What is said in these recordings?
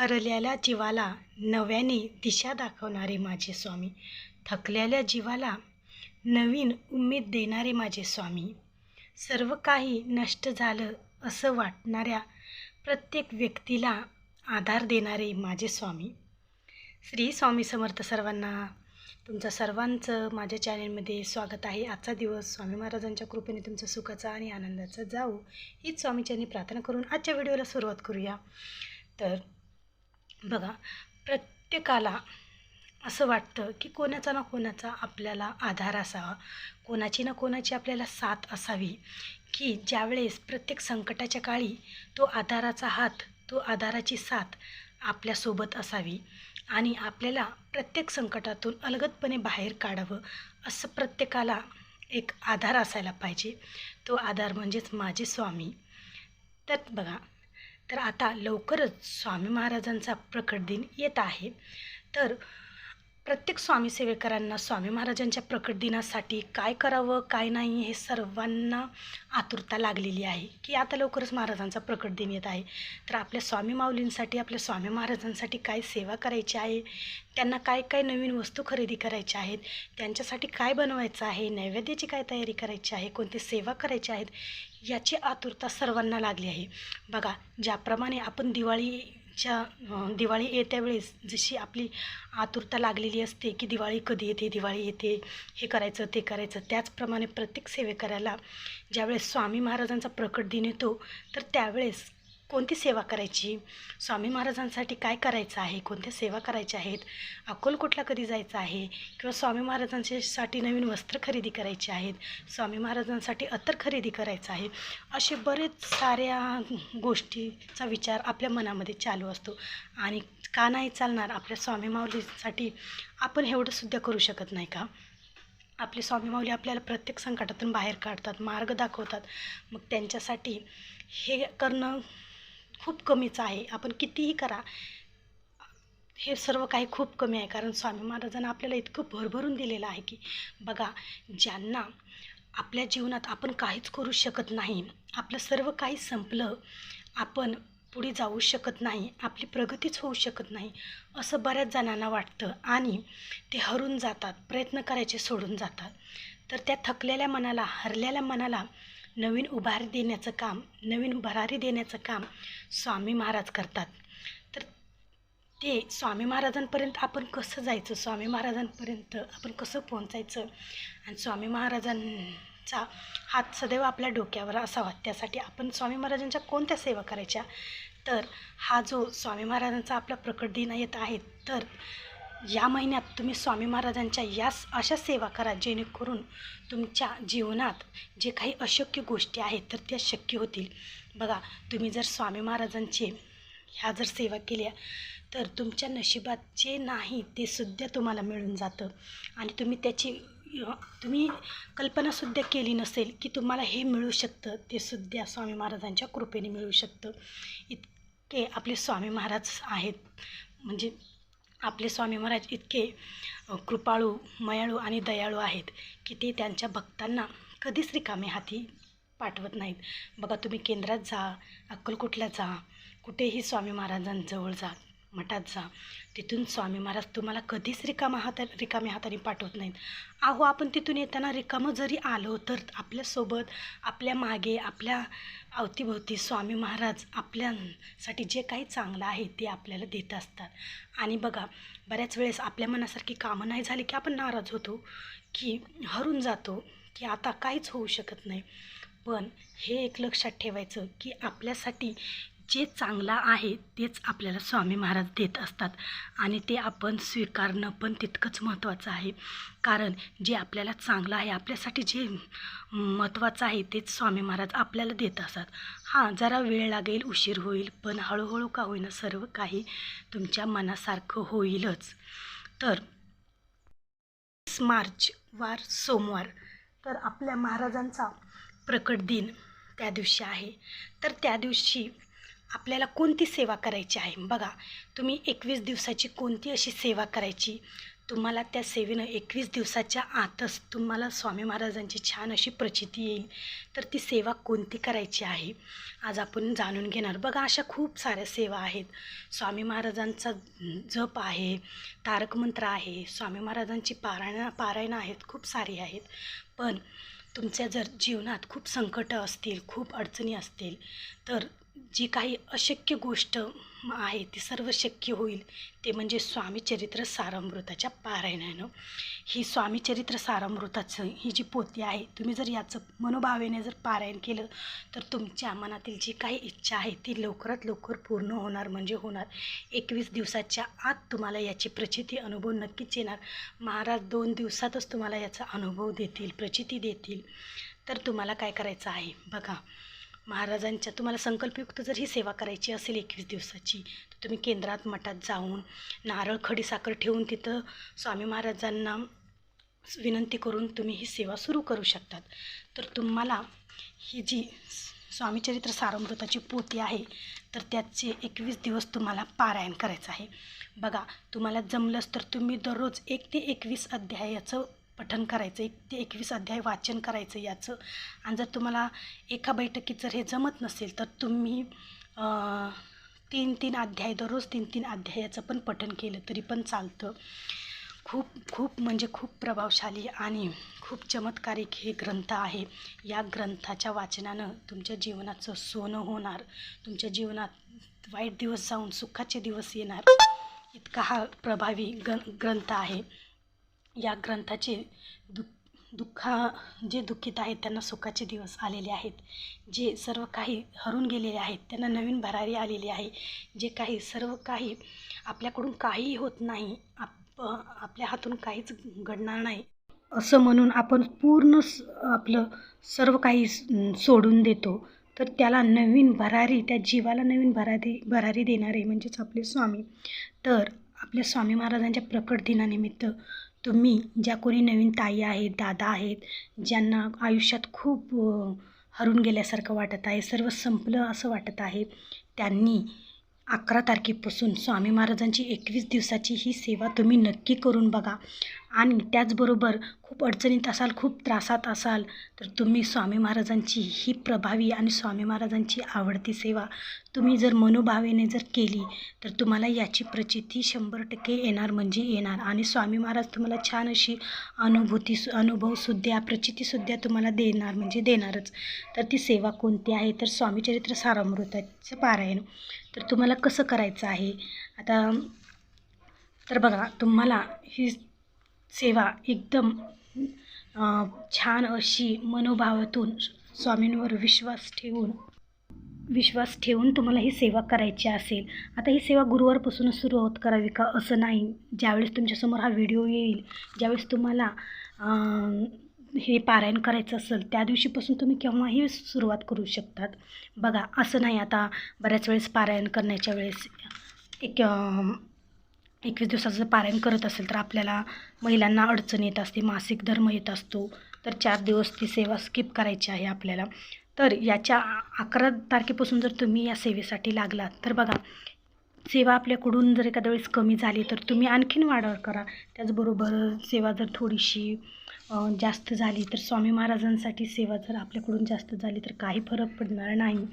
हरलेल्या जीवाला नव्याने दिशा दाखवणारे माझे स्वामी थकलेल्या जीवाला नवीन उमेद देणारे माझे स्वामी सर्व काही नष्ट झालं असं वाटणाऱ्या प्रत्येक व्यक्तीला आधार देणारे माझे स्वामी. श्री स्वामी समर्थ सर्वांना तुमचं सर्वांचं माझ्या चॅनेलमध्ये स्वागत आहे. आजचा दिवस स्वामी महाराजांच्या कृपेने तुमचं सुखाचा आणि आनंदाचा जाऊ हीच स्वामीच्यांनी प्रार्थना करून आजच्या व्हिडिओला सुरुवात करूया. तर बघा प्रत्येकाला असं वाटतं की कोणाचा ना कोणाचा आपल्याला आधार असावा. कोणाची ना कोणाची आपल्याला साथ असावी की ज्यावेळेस प्रत्येक संकटाच्या काळी तो आधाराचा हात तो आधाराची साथ आपल्यासोबत असावी आणि आपल्याला प्रत्येक संकटातून अलगदपणे बाहेर काढावं असं प्रत्येकाला एक आधार असायला पाहिजे. तो आधार म्हणजेच माझे स्वामी. तर बघा तर आता लवकरच स्वामी महाराजांचा प्रकट दिन येत आहे. तर प्रत्येक स्वामी सेवेकरांना स्वामी महाराजांच्या प्रकट दिनासाठी काय करावं काय नाही हे सर्वांना आतुरता लागलेली आहे की आता लवकरच महाराजांचा प्रकट दिन येत आहे. तर आपल्या स्वामी माऊलींसाठी आपल्या स्वामी महाराजांसाठी काय सेवा करायची आहे? त्यांना काय काय नवीन वस्तू खरेदी करायच्या आहेत? त्यांच्यासाठी काय बनवायचं आहे? नैवेद्याची काय तयारी करायची आहे? कोणती सेवा करायची आहेत? याची आतुरता सर्वांना लागली आहे. बघा ज्याप्रमाणे आपण दिवाळी च्या दिवाळी येत्या वेळेस जशी आपली आतुरता लागलेली असते की दिवाळी कधी येते दिवाळी येते हे करायचं ते करायचं त्याचप्रमाणे प्रत्येक सेवेकऱ्याला ज्यावेळेस स्वामी महाराजांचा प्रकट दिन येतो तर त्यावेळेस कोणती सेवा करायची? स्वामी महाराजांसाठी काय करायचं आहे? कोणत्या सेवा करायच्या आहेत? अक्कलकोटला कधी जायचं आहे? किंवा स्वामी महाराजांच्यासाठी नवीन वस्त्र खरेदी करायचे आहेत? स्वामी महाराजांसाठी अत्तर खरेदी करायचं आहे? असे बरेच साऱ्या गोष्टीचा विचार आपल्या मनामध्ये चालू असतो. आणि का नाही चालणार? आपल्या स्वामी माऊलीसाठी आपण एवढंसुद्धा करू शकत नाही का? आपले स्वामी माऊली आपल्याला प्रत्येक संकटातून बाहेर काढतात मार्ग दाखवतात. मग त्यांच्यासाठी हे करणं खूप कमीच आहे. आपण कितीही करा. हे सर्व काही खूप कमी आहे. कारण स्वामी महाराजांना आपल्याला इतकं भरभरून दिलेलं आहे की बघा ज्यांना आपल्या जीवनात आपण काहीच करू शकत नाही. आपलं सर्व काही संपलं. आपण पुढे जाऊ शकत नाही. आपली प्रगतीच होऊ शकत नाही. असं बऱ्याच जणांना वाटतं. आणि ते हरून जातात. प्रयत्न करायचे सोडून जातात. तर त्या थकलेल्या मनाला हरलेल्या मनाला नवीन उभारी देण्याचं काम नवीन भरारी देण्याचं काम स्वामी महाराज करतात. तर ते स्वामी महाराजांपर्यंत आपण कसं जायचं? स्वामी महाराजांपर्यंत आपण कसं पोहोचायचं? आणि स्वामी महाराजांचा हात सदैव आपल्या डोक्यावर असावा. त्यासाठी आपण स्वामी महाराजांच्या कोणत्या सेवा करायच्या? तर हा जो स्वामी महाराजांचा आपला प्रकट दिन येत आहे तर या महिन्यात तुम्ही स्वामी महाराजांच्या याच अशा सेवा करा जेणेकरून तुमच्या जीवनात जे काही अशक्य गोष्टी आहेत तर त्या शक्य होतील. बघा तुम्ही जर स्वामी महाराजांचे ह्या जर सेवा केल्या तर तुमच्या नशिबात जे नाही ते सुद्धा तुम्हाला मिळून जातं. आणि तुम्ही त्याची तुम्ही कल्पनासुद्धा केली नसेल की तुम्हाला हे मिळू शकतं ते सुद्धा स्वामी महाराजांच्या कृपेने मिळू शकतं. इतके आपले स्वामी महाराज आहेत. म्हणजे आपले स्वामी महाराज इतके कृपाळू मयाळू आणि दयाळू आहेत की ते त्यांच्या भक्तांना कधीच रिकामे हाती पाठवत नाहीत. बघा तुम्ही केंद्रात जा अक्कलकोटला जा कुठेही स्वामी महाराजांजवळ जा. मठात जा. तिथून स्वामी महाराज तुम्हाला कधीच रिकामा हाता रिकाम्या हाताने पाठवत नाहीत. अहो आपण तिथून येताना रिकामं जरी आलो तर आपल्यासोबत आपल्या मागे आपल्या अवतीभोवती स्वामी महाराज आपल्यासाठी जे काही चांगलं आहे ते आपल्याला देत असतात. आणि बघा बऱ्याच वेळेस आपल्या मनासारखी कामं नाही झाली की आपण नाराज होतो की हरून जातो की आता काहीच होऊ शकत नाही. पण हे एक लक्षात ठेवायचं की आपल्यासाठी जे चांगलं आहे तेच आपल्याला स्वामी महाराज देत असतात. आणि ते आपण स्वीकारणं पण तितकंच महत्त्वाचं आहे. कारण जे आपल्याला चांगलं आहे आपल्यासाठी जे महत्त्वाचं आहे तेच स्वामी महाराज आपल्याला देत असतात. हां जरा वेळ लागेल उशीर होईल पण हळूहळू का होईना सर्व काही तुमच्या मनासारखं होईलच. तर मार्च वार सोमवार तर आपल्या महाराजांचा प्रकट दिन त्या दिवशी आहे. तर त्या दिवशी आपल्याला कोणती सेवा करायची आहे? बघा तुम्ही एकवीस दिवसाची कोणती अशी सेवा करायची? तुम्हाला त्या सेवेनं एकवीस दिवसाच्या आतच तुम्हाला स्वामी महाराजांची छान अशी प्रचिती येईल. तर ती सेवा कोणती करायची आहे? आज आपण जाणून घेणार. बघा अशा खूप साऱ्या सेवा आहेत. स्वामी महाराजांचा जप आहे तारक मंत्र आहे स्वामी महाराजांची पारायण पारायणं आहेत खूप सारी आहेत. पण तुमच्या जर जीवनात खूप संकटं असतील खूप अडचणी असतील तर जी काही अशक्य गोष्ट आहे ती सर्व शक्य होईल ते म्हणजे स्वामी चरित्र सारामृताच्या पारायणानं. ही स्वामी चरित्र सारामृताचं ही जी पोती आहे तुम्ही जर याचं मनोभावेने जर पारायण केलं तर तुमच्या मनातील जी काही इच्छा आहे ती लवकरात लवकर पूर्ण होणार म्हणजे होणार. एकवीस दिवसाच्या आत तुम्हाला याची प्रचिती अनुभव नक्कीच येणार. महाराज दोन दिवसातच तुम्हाला याचा अनुभव देतील प्रचिती देतील. तर तुम्हाला काय करायचं आहे? बघा महाराजांच्या तुम्हाला संकल्पयुक्त जर ही सेवा करायची असेल एकवीस दिवसाची तर तुम्ही केंद्रात मठात जाऊन नारळ खडीसाखर ठेवून तिथं स्वामी महाराजांना विनंती करून तुम्ही ही सेवा सुरू करू शकतात. तर तुम्हाला ही जी स्वामीचरित्र सारमृताची पोती आहे तर त्याचे एकवीस दिवस तुम्हाला पारायण करायचं आहे. बघा तुम्हाला जमलंच तर तुम्ही दररोज एक ते एकवीस अध्यायाचं पठन करायचं एक ते एकवीस अध्याय वाचन करायचं याचं. आणि जर तुम्हाला एका बैठकीत जर हे जमत नसेल तर तुम्ही तीन तीन अध्याय दररोज तीन तीन अध्यायाचं पण पठन केलं तरी पण चालतं. खूप खूप म्हणजे खूप प्रभावशाली आणि खूप चमत्कारिक हे ग्रंथ आहे. या ग्रंथाच्या वाचनानं तुमच्या जीवनाचं सोनं होणार तुमच्या जीवनात वाईट दिवस जाऊन सुखाचे दिवस येणार. इतका हा प्रभावी ग ग्रंथ आहे. या ग्रंथाचे दु दुःखा जे दुःखित आहेत त्यांना सुखाचे दिवस आलेले आहेत. जे सर्व काही हरून गेलेले आहेत त्यांना नवीन भरारी आलेली आहे. जे काही सर्व काही आपल्याकडून काहीही होत नाही आप आपल्या हातून काहीच घडणार नाही. असं म्हणून आपण पूर्ण स- आपलं सर्व काही सोडून देतो. तर त्याला नवीन भरारी त्या जीवाला नवीन भरारी भरारी देणारे म्हणजेच आपले स्वामी. तर आपल्या स्वामी महाराजांच्या प्रकट दिनानिमित्त तुम्ही ज्या कोणी नवीन ताई आहेत दादा आहेत ज्यांना आयुष्यात खूप हरून गेल्यासारखं वाटत आहे सर्व संपलं असं वाटत आहे त्यांनी अकरा तारखेपासून स्वामी महाराजांची एकवीस दिवसाची ही सेवा तुम्ही नक्की करून बघा. आणि त्याचबरोबर खूप अडचणीत असाल खूप त्रासात असाल तर तुम्ही स्वामी महाराजांची ही प्रभावी आणि स्वामी महाराजांची आवडती सेवा तुम्ही जर मनोभावेने जर केली तर तुम्हाला याची प्रचिती शंभर टक्के येणार म्हणजे येणार. आणि स्वामी महाराज तुम्हाला छान अशी अनुभूती सु अनुभवसुद्धा प्रचितीसुद्धा तुम्हाला देणार म्हणजे देणारच. तर ती सेवा कोणती आहे? तर स्वामीचरित्र सारामृताचं पारायण. तर तुम्हाला कसं करायचं आहे? आता तर बघा तुम्हाला ही सेवा एकदम छान अशी मनोभावातून स्वामींवर विश्वास ठेवून विश्वास ठेवून तुम्हाला ही सेवा करायची असेल. आता ही सेवा गुरुवारपासूनच सुरुवात करावी का असं नाही. ज्यावेळेस तुमच्यासमोर हा व्हिडिओ येईल ज्यावेळेस तुम्हाला हे पारायण करायचं असेल त्या दिवशीपासून तुम्ही केव्हाही सुरुवात करू शकतात. बघा असं नाही आता बऱ्याच वेळेस पारायण करण्याच्या वेळेस एक एकवीस दिवसाचं जर पारायण करत असेल तर आपल्याला महिलांना अडचण येत असते मासिक धर्म येत असतो. तर चार दिवस ती सेवा स्किप करायची आहे आपल्याला. तर याच्या अकरा तारखेपासून जर तुम्ही या सेवेसाठी लागलात तर बघा सेवा आपल्याकडून जर एखाद्या वेळेस कमी झाली तर तुम्ही आणखीन वाढ करा. त्याचबरोबर सेवा जर थोडीशी जास्त झाली तर स्वामी महाराजांसाठी सेवा जर आपल्याकडून जास्त झाली तर काही फरक पडणार नाही.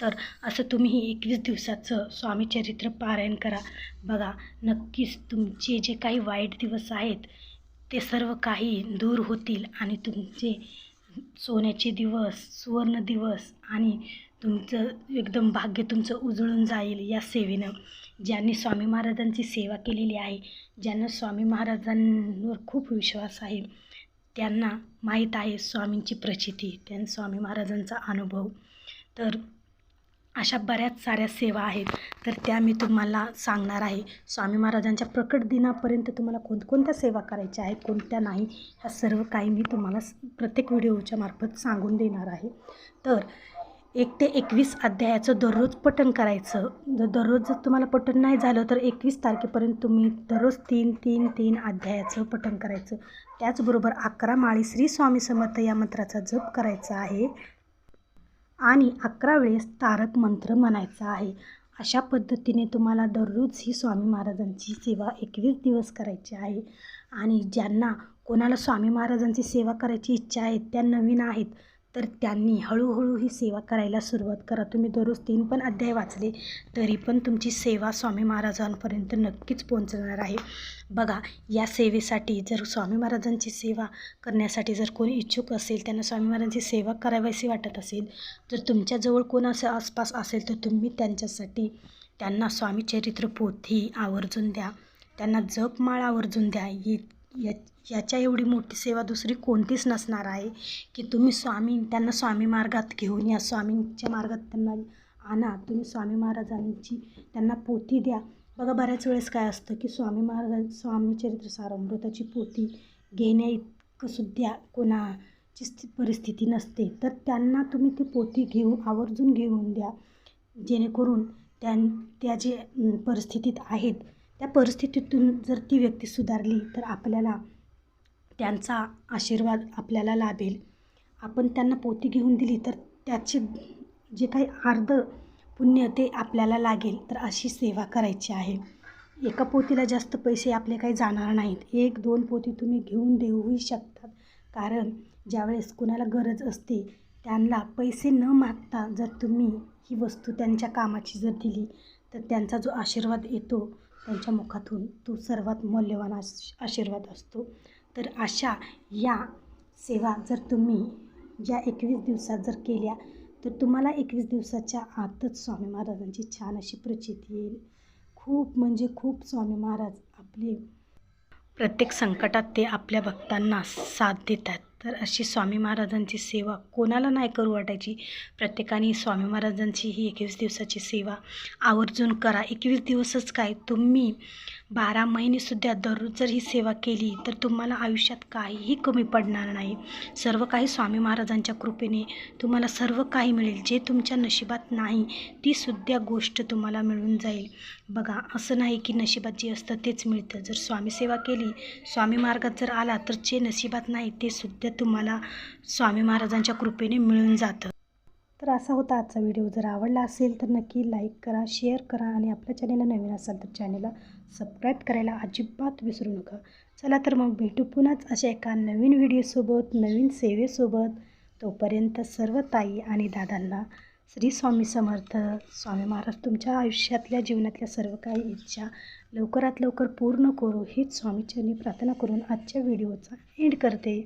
तर असं तुम्ही एकवीस दिवसाचं स्वामी चरित्र पारायण करा. बघा नक्कीच तुमचे जे काही वाईट दिवस आहेत ते सर्व काही दूर होतील आणि तुमचे सोन्याचे दिवस सुवर्ण दिवस आणि तुमचं एकदम भाग्य तुमचं उजळून जाईल या सेवेनं. ज्यांनी स्वामी महाराजांची सेवा केलेली आहे ज्यांना स्वामी महाराजांवर खूप विश्वास आहे त्यांना माहीत आहे स्वामींची प्रचिती त्यां स्वामी महाराजांचा अनुभव. तर अशा बऱ्याच साऱ्या सेवा आहेत. तर त्या मी तुम्हाला सांगणार आहे. स्वामी महाराजांच्या प्रकट दिनापर्यंत तुम्हाला कोणकोणत्या सेवा करायच्या आहेत कोणत्या नाही ह्या सर्व काही मी तुम्हाला प्रत्येक व्हिडिओच्या मार्फत सांगून देणार आहे. तर एक ते एकवीस अध्यायाचं दररोज पठण करायचं. जर दररोज जर तुम्हाला पठण नाही झालं तर एकवीस तारखेपर्यंत तुम्ही दररोज तीन तीन तीन अध्यायाचं पठण करायचं. त्याचबरोबर अकरा माळी श्री स्वामी समर्थ या मंत्राचा जप करायचा आहे. आणि अकरा वेळेस तारक मंत्र म्हणायचा आहे. अशा पद्धतीने तुम्हाला दररोज ही स्वामी महाराजांची सेवा एकवीस दिवस करायची आहे. आणि ज्यांना कोणाला स्वामी महाराजांची सेवा करायची इच्छा आहे त्या नवीन आहेत. तर त्यांनी हळूहळू ही सेवा करायला सुरुवात करा. तुम्ही दररोज तीन पण अध्याय वाचले तरी पण तुमची सेवा स्वामी महाराजांपर्यंत नक्कीच पोहोचणार आहे. बघा या सेवेसाठी जर स्वामी महाराजांची सेवा करण्यासाठी जर कोणी इच्छुक असेल त्यांना स्वामी महाराजांची सेवा करावीशी वाटत असेल जर तुमच्याजवळ कोण असं आसपास असेल तर तुम्ही त्यांच्यासाठी त्यांना स्वामी चरित्र पोथी आवर्जून द्या. त्यांना जपमाळ आवर्जून द्या. ही या याच्या एवढी मोठी सेवा दुसरी कोणतीच नसणार आहे की तुम्ही स्वामी त्यांना स्वामी मार्गात घेऊन या स्वामींच्या मार्गात त्यांना आणा तुम्ही स्वामी महाराजांची त्यांना पोथी द्या. बघा बऱ्याच वेळेस काय असतं की स्वामी महाराज स्वामी चरित्र सारामृताची पोथी घेण्या इतकं सुद्धा कोणाची स्थि परिस्थिती नसते. तर त्यांना तुम्ही ती पोथी घेऊन आवर्जून घेऊन द्या. जेणेकरून त्यां त्या जे परिस्थितीत आहेत त्या परिस्थितीतून जर ती व्यक्ती सुधारली तर आपल्याला त्यांचा आशीर्वाद आपल्याला लाभेल. आपण त्यांना पोती घेऊन दिली तर त्याचे जे काही अर्ध पुण्य ते आपल्याला लागेल. तर अशी सेवा करायची आहे. एका पोतीला जास्त पैसे आपले काही जाणार नाहीत. एक दोन पोती तुम्ही घेऊन देऊही शकतात कारण ज्यावेळेस कुणाला गरज असते त्यांना पैसे न मागता जर तुम्ही ही वस्तू त्यांच्या कामाची जर दिली तर त्यांचा जो आशीर्वाद येतो त्यांच्या मुखातून तो सर्वात मौल्यवान आश आशीर्वाद असतो. तर अशा या सेवा जर तुम्ही ज्या एकवीस दिवसात जर केल्या तर तुम्हाला एकवीस दिवसाच्या आतच स्वामी महाराजांची छान अशी प्रचिती येईल. खूप म्हणजे खूप स्वामी महाराज आपले प्रत्येक संकटात ते आपल्या भक्तांना साथ देतात. तर अशी स्वामी महाराजांची सेवा कोणाला नाही करू वाटायची. प्रत्येकाने स्वामी महाराजांची ही एकवीस दिवसाची सेवा. आवर्जून करा. एकवीस दिवसच काय? तुम्ही बारा महिनेसुद्धा दररोज जर ही सेवा केली तर तुम्हाला आयुष्यात काहीही कमी पडणार नाही. सर्व काही स्वामी महाराजांच्या कृपेने तुम्हाला सर्व काही मिळेल. जे तुमच्या नशिबात नाही ती सुद्धा गोष्ट तुम्हाला मिळून जाईल. बघा असं नाही की नशिबात जे असतं तेच मिळतं. जर स्वामी सेवा केली स्वामी मार्गात जर आला तर जे नशिबात नाही ते सुद्धा तुम्हाला स्वामी महाराजांच्या कृपेने मिळून जातं. तर असा होता आजचा व्हिडिओ. जर आवडला असेल तर नक्की लाईक करा शेअर करा आणि आपल्या चॅनेलला नवीन असाल तर चॅनेलला सबस्क्राईब करायला अजिबात विसरू नका. चला तर मग भेटू पुन्हाच अशा एका नवीन व्हिडिओसोबत नवीन सेवेसोबत तोपर्यंत सर्व ताई आणि दादांना श्री स्वामी समर्थ. स्वामी महाराज तुमच्या आयुष्यातल्या जीवनातल्या सर्व काही इच्छा लवकरात लवकर पूर्ण करू. हीच स्वामीचरणी प्रार्थना करून आजच्या व्हिडिओचा एंड करते.